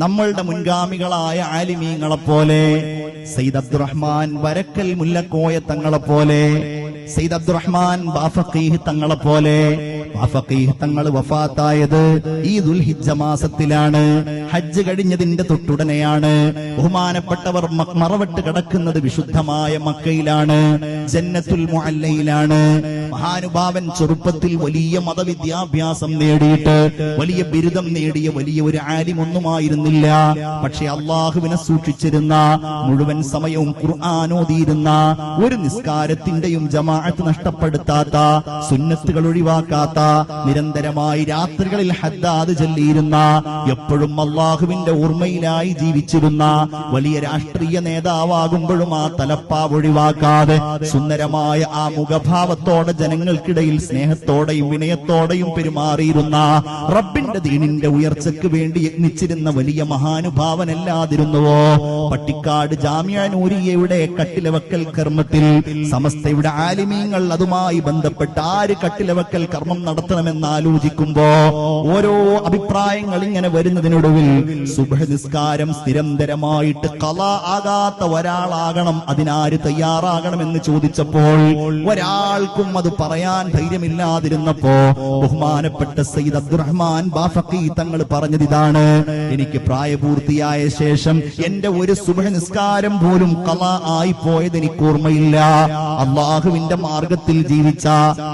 നമ്മളുടെ മുൻഗാമികളായ ആലിമീങ്ങളെ പോലെ സയ്യിദ് അബ്ദുറഹ്മാൻ വരക്കൽ മുല്ലക്കോയ തങ്ങളെ പോലെ സയ്യിദ് അബ്ദുറഹ്മാൻ ബാഫഖീഹ് തങ്ങളെ പോലെ ബാഫഖീഹ് തങ്ങൾ വഫാത്തായത് ഈ ദുൽഹിജ മാസത്തിലാണ്. ഹജ്ജ് കഴിഞ്ഞതിന്റെ തൊട്ടുടനെയാണ്. ബഹുമാനപ്പെട്ടവർ മറവട്ട് കിടക്കുന്നത് വിശുദ്ധമായ മക്കയിലാണ്. ജന്നത്തുൽ മുഅല്ലയിലാണ്. മഹാനുഭാവൻ ചെറുപ്പത്തിൽ വലിയ മതവിദ്യാഭ്യാസം നേടിയിട്ട് വലിയ ബിരുദം നേടിയ വലിയ ഒരു ആലിമൊന്നുമായിരുന്നില്ല. പക്ഷെ അള്ളാഹുവിനെ സൂക്ഷിച്ചിരുന്ന മുഴുവൻ സമയവും ഖുർആാനോതിയിരുന്ന ഒരു നിസ്കാരത്തിന്റെയും ജമാഅത്ത് നഷ്ടപ്പെടുത്താത്ത സുന്നത്തുകൾ ഒഴിവാക്കാത്ത നിരന്തരമായി രാത്രികളിൽ ഹദ്ദാദ് ചൊല്ലിയിരുന്ന എപ്പോഴും അള്ളാഹുവിന്റെ ഓർമ്മയിലായി ജീവിച്ചിരുന്ന വലിയ രാഷ്ട്രീയ നേതാവാകുമ്പോഴും ആ തലപ്പാവ് ഒഴിവാക്കാതെ സുന്ദരമായ ആ മുഖഭാവത്തോടെ ജനങ്ങൾക്കിടയിൽ സ്നേഹത്തോടെയും വിനയത്തോടെയും പെരുമാറിയിരുന്ന റബ്ബിന്റെ ദീനിന്റെ ഉയർച്ചയ്ക്ക് വേണ്ടി യത്നിച്ചിരുന്ന വലിയ മഹാനുഭാവനല്ലാതിരുന്നുവോ? പട്ടിക്കാട് ജാമ്യാനൂരിയയുടെ കട്ടിലവക്കൽ കർമ്മത്തിൽ സമസ്തയുടെ ആലിമീങ്ങൾ അതുമായി ബന്ധപ്പെട്ട് ആര് കട്ടിലവക്കൽ കർമ്മം നടത്തണമെന്ന് ആലോചിക്കുമ്പോ ഓരോ അഭിപ്രായങ്ങൾ ഇങ്ങനെ വരുന്നതിനൊടുവിൽ സുബഹ നിസ്കാരം സ്ഥിരന്തരമായിട്ട് കല ആകാത്ത ഒരാളാകണം അതിനാര് തയ്യാറാകണമെന്ന് ചോദിച്ചപ്പോൾ ഒരാൾക്കും അത് പറയാൻ ധൈര്യമില്ലാതിരുന്നപ്പോ ബഹുമാനപ്പെട്ട സയ്യിദ് അബ്ദുറഹ്മാൻ ബാഫക്കി തങ്ങൾ പറഞ്ഞത് ഇതാണ്. എനിക്ക് പ്രായപൂർത്തിയായ ശേഷം എന്റെ ഒരു സുബഹ നിസ്കാരം പോലും കല ആയി പോയത് എനിക്ക് ഓർമ്മയില്ല അള്ളാഹുവിന്റെ മാർഗത്തിൽ ജീവിച്ച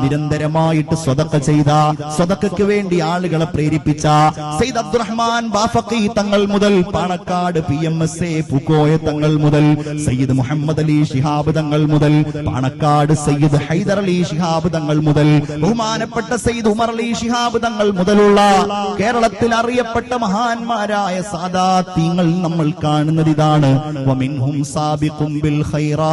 നിരന്തരമായിട്ട് സ്വതക്ക ചെയ്ത സ്വതക്കു വേണ്ടി ആളുകളെ പ്രേരിപ്പിച്ച സെയ്ദ് അബ്ദുറഹ്മാൻ ബാഫക്കി തങ്ങൾ മുതൽ Panakkad P M S A Pookoya Thangal മുതൽ സയ്യിദ് മുഹമ്മദ് അലി ഷിഹാബ് തങ്ങൾ മുതൽ പാണക്കാട് സയ്യിദ് ഹൈദർ അലി ഷിഹാബ് തങ്ങൾ മുതൽ ബഹുമാനപ്പെട്ട സയ്യിദ് ഉമർ അലി ഷിഹാബ് തങ്ങൾ മുതലുള്ള കേരളത്തിൽ അറിയപ്പെട്ട മഹാന്മാരായ സാദാത്യങ്ങൾ നമ്മൾ കാണുന്നത് ഇതാണ്. വമിൻഹും സാബിഖും ബിൽ ഖൈറാ.